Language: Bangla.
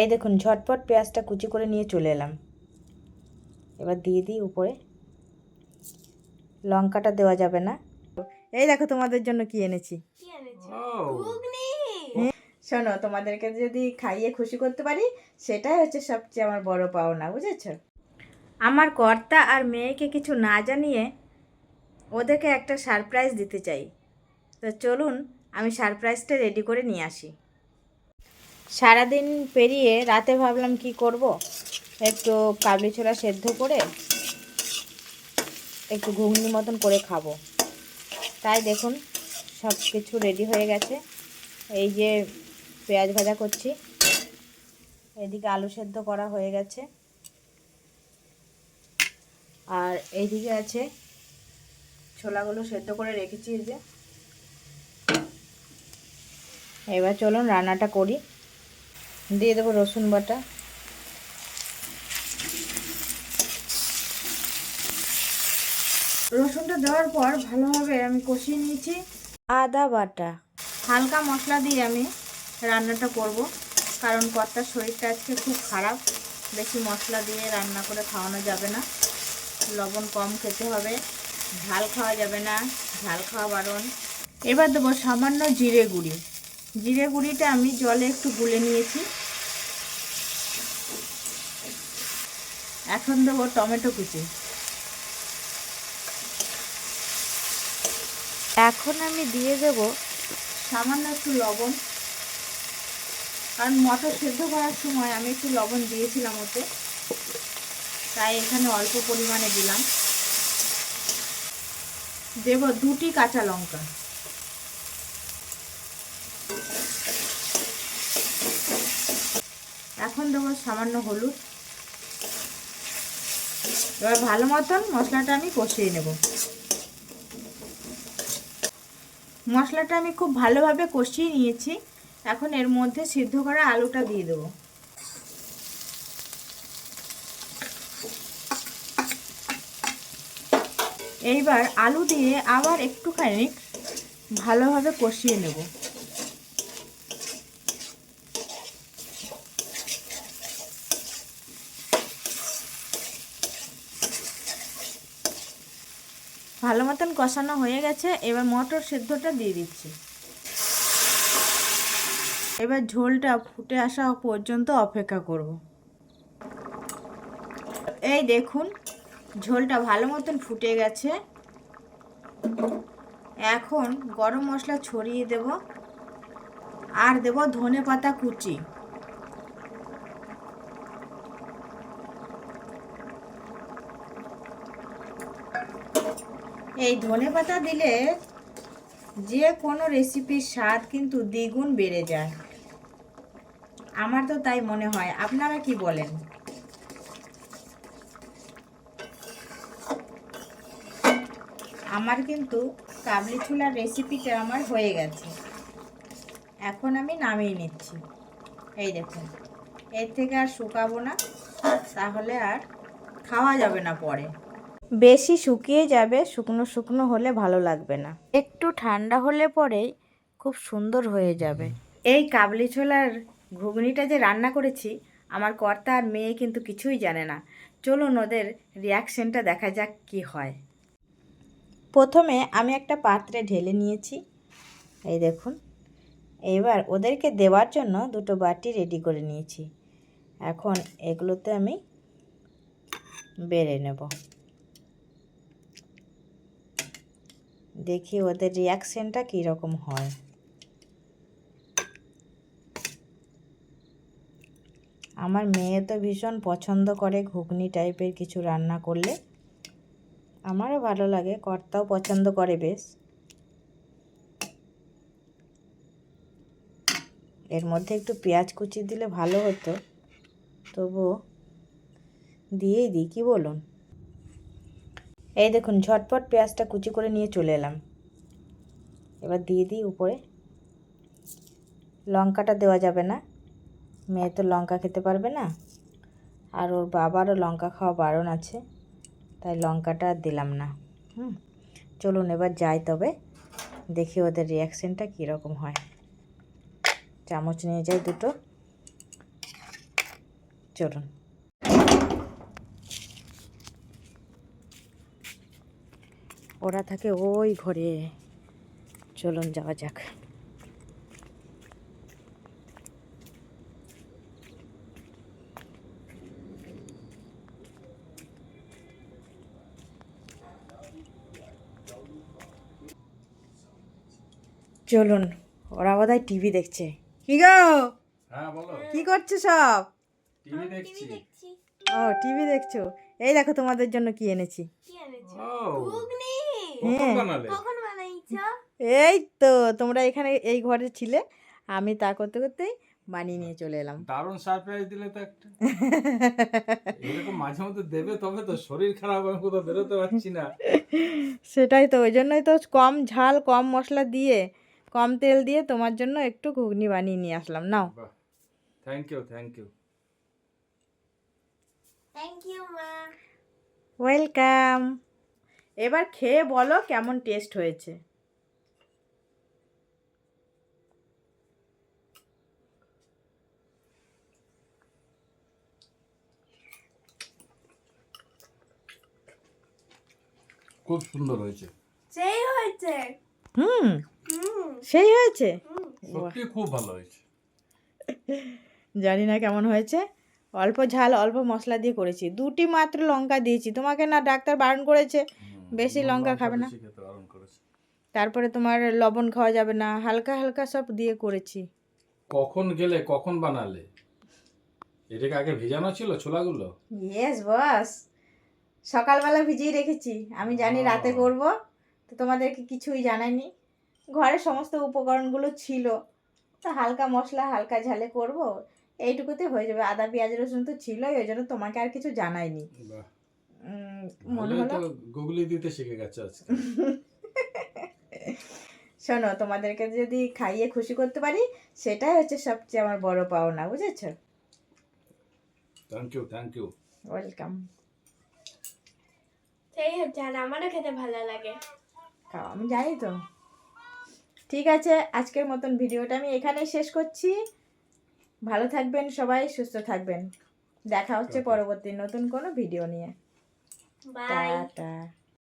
এই দেখুন ঝটপট পেঁয়াজটা কুচি করে নিয়ে চলে এলাম। এবার দিয়ে দিই উপরে। লঙ্কাটা দেওয়া যাবে না। এই দেখো তোমাদের জন্য কি এনেছি। শোনো তোমাদেরকে যদি খাইয়ে খুশি করতে পারি সেটাই হচ্ছে সবচেয়ে আমার বড় পাওনা বুঝেছ? আমার কর্তা আর মেয়েকে কিছু না জানিয়ে ওদেরকে একটা সারপ্রাইজ দিতে চাই। তো চলুন আমি সারপ্রাইজটা রেডি করে নিয়ে আসি। সারাদিন পেরিয়ে রাতে ভাবলাম কি করব? একটু কাবলি ছোলা সেদ্ধ করে একটু ঘুগনি মতন করে খাব। তাই দেখুন সব কিছু রেডি হয়ে গেছে। এই যে পেঁয়াজ ভাজা করছি, এদিকে আলু সেদ্ধ করা হয়ে গেছে। আর এইদিকে আছে ছোলাগুলো সেদ্ধ করে রেখেছি এই যে। এবার চলুন রান্নাটা করি। দিয়ে দেবো রসুন বাটা। রসুনটা দেওয়ার পর ভালোভাবে আমি কষিয়ে নিয়েছি। আদা বাটা। হালকা মশলা দিয়ে আমি রান্নাটা করব কারণ কর্তার শরীরটা আজকে খুব খারাপ। বেশি মশলা দিয়ে রান্না করে খাওয়ানো যাবে না। লবণ কম খেতে হবে ঝাল খাওয়া যাবে না ঝাল খাওয়া বারণ। এবার দেবো সামান্য জিরে গুঁড়ি। জিরে গুঁড়িটা আমি জলে একটু গুলে নিয়েছি। এখন দেবো টমেটো কুচি। এখন আমি দিয়ে দেব সামান্য একটু লবণ। কারণ মটর সেদ্ধ করার সময় আমি একটু লবণ দিয়েছিলাম ওতে। তাই এখানে অল্প পরিমাণে দিলাম। দেব দুটি কাঁচা লঙ্কা। এখন দেবো সামান্য হলুদ। এবার ভালো মতন মশলাটা আমি কষিয়ে নেব। মশলাটা আমি খুব ভালোভাবে কষিয়ে নিয়েছি। এখন এর মধ্যে সিদ্ধ করা আলুটা দিয়ে দেবো। এইবার আলু দিয়ে আবার একটুখানি ভালোভাবে কষিয়ে নেব। ভালো মতন কষানো হয়ে গেছে, এবার মটর সেদ্ধটা দিয়ে দিচ্ছি। এবার ঝোলটা ফুটে আসা পর্যন্ত অপেক্ষা করব। এই দেখুন, ঝোলটা ভালো মতন ফুটে গেছে। এখন গরম মশলা ছড়িয়ে দেব। আর দেব ধনে পাতা কুচি। এই ধনে পাতা দিলে যে কোনো রেসিপির স্বাদ কিন্তু দ্বিগুণ বেড়ে যায়। আমার তো তাই মনে হয়। আপনারা কি বলেন? আমার কিন্তু কাবলি ছোলার রেসিপিটা আমার হয়ে গেছে। এখন আমি নামিয়ে নিচ্ছি। এই দেখুন, এর থেকে আর শুকাবো না, তাহলে আর খাওয়া যাবে না পরে। বেশি শুকিয়ে যাবে শুকনো শুকনো হলে ভালো লাগবে না। একটু ঠান্ডা হলে পরেই খুব সুন্দর হয়ে যাবে। এই কাবলি ছোলার ঘুগনিটা যে রান্না করেছি আমার কর্তা আর মেয়ে কিন্তু কিছুই জানে না। চলুন ওদের রিয়াকশনটা দেখা যাক কি হয়। প্রথমে আমি একটা পাত্রে ঢেলে নিয়েছি। এই দেখুন। এবার ওদেরকে দেওয়ার জন্য দুটো বাটি রেডি করে নিয়েছি। এখন এগুলোতে আমি বেড়ে নেব। দেখি ওদের রিয়াকশনটা কীরকম হয়। আমার মেয়ে তো ভীষণ পছন্দ করে ঘুগনি টাইপের কিছু রান্না করলে। আমারও ভালো লাগে, কর্তাও পছন্দ করে বেশ। এর মধ্যে একটু পেঁয়াজ কুচি দিলে ভালো হতো। তবু দিয়েই দিই, কী বলুন? এই দেখুন, ঝটপট পেঁয়াজটা কুচি করে নিয়ে চলে এলাম। এবার দিয়ে দিই উপরে। লঙ্কাটা দেওয়া যাবে না। মেয়ে তো লঙ্কা খেতে পারবে না। আর ওর বাবারও লঙ্কা খাওয়া বারণ আছে, তাই লঙ্কাটা দিলাম না। হুম, চলুন এবার যাই তবে, দেখি ওদের রিয়াকশানটা কীরকম হয়। চামচ নিয়ে যাই দুটো। চলুন। ওরা থাকে ওই ঘরে। চলুন যাওয়া যাক। চলুন ওরা বোধহয় টিভি দেখছে। কি গো? হ্যাঁ কি করছ সব? টিভি দেখছি। ও টিভি দেখছ? এই দেখো তোমাদের জন্য কি এনেছি। ঘুগনি। কখন হ্যাঁ। বানাইছো? এই তো তোমরা এখানে এই ঘরে ছিলে আমি তা করতে করতেই বানিয়ে নিয়ে চলে এলাম। দারুণ সারপ্রাইজ দিলে তো একটা। এরকম মাঝে মধ্যে দেবে তবে তো শরীর খারাপ আমি কোথাও বেরোতে পারছি না। সেটাই তো ওই জন্যই তো কম ঝাল কম মশলা দিয়ে কম তেল দিয়ে তোমার জন্য একটু ঘুগনি বানিয়ে নিয়ে আসলাম নাও। Thank you thank you thank you মা। ওয়েলকাম এবার খেয়ে বলো কেমন টেস্ট হয়েছে। খুব সুন্দর হয়েছে। সেই হয়েছে। হুম। হুম। সেই হয়েছে? সত্যি খুব ভালো হয়েছে। জানি না কেমন হয়েছে। অল্প ঝাল অল্প মশলা দিয়ে করেছি। দুটি মাত্র লঙ্কা দিয়েছি। তোমাকে না ডাক্তার বারণ করেছে? বেশি লঙ্কা খাবে না? তারপরে তোমার লবণ খাওয়া যাবে না হালকা হালকা সব দিয়ে করেছি। কখন গেলে কখন বানালে? এটাকে আগে ভিজানো ছিল ছোলাগুলো? ইয়েস বস সকালবেলা ভিজিয়ে রেখেছি। আমি জানি রাতে। করব তো তোমাদেরকে কিছুই জানাইনি। ঘরে সমস্ত উপকরণগুলো ছিল। তো হালকা মশলা হালকা ঝালে করব এইটুকুতে হয়ে যাবে। আদা পেঁয়াজ রসুন তো ছিলই ওই জন্য তোমাকে আর কিছু জানাইনি। মনে হলো? গুগলি দিতে শিখে গেছে আজকে। শোনো তোমাদেরকে যদি খাইয়ে খুশি করতে পারি সেটাই হচ্ছে সবচেয়ে আমার বড় পাওনা বুঝেছ? Thank you thank you welcome সেই হচ্ছে আর আমারও খেতে ভালো লাগে। খাও আমি জানি তো। ঠিক আছে আজকের মতন ভিডিওটা আমি এখানেই শেষ করছি। ভালো থাকবেন সবাই সুস্থ থাকবেন। দেখা হচ্ছে পরবর্তী নতুন কোনো ভিডিও নিয়ে। Bye.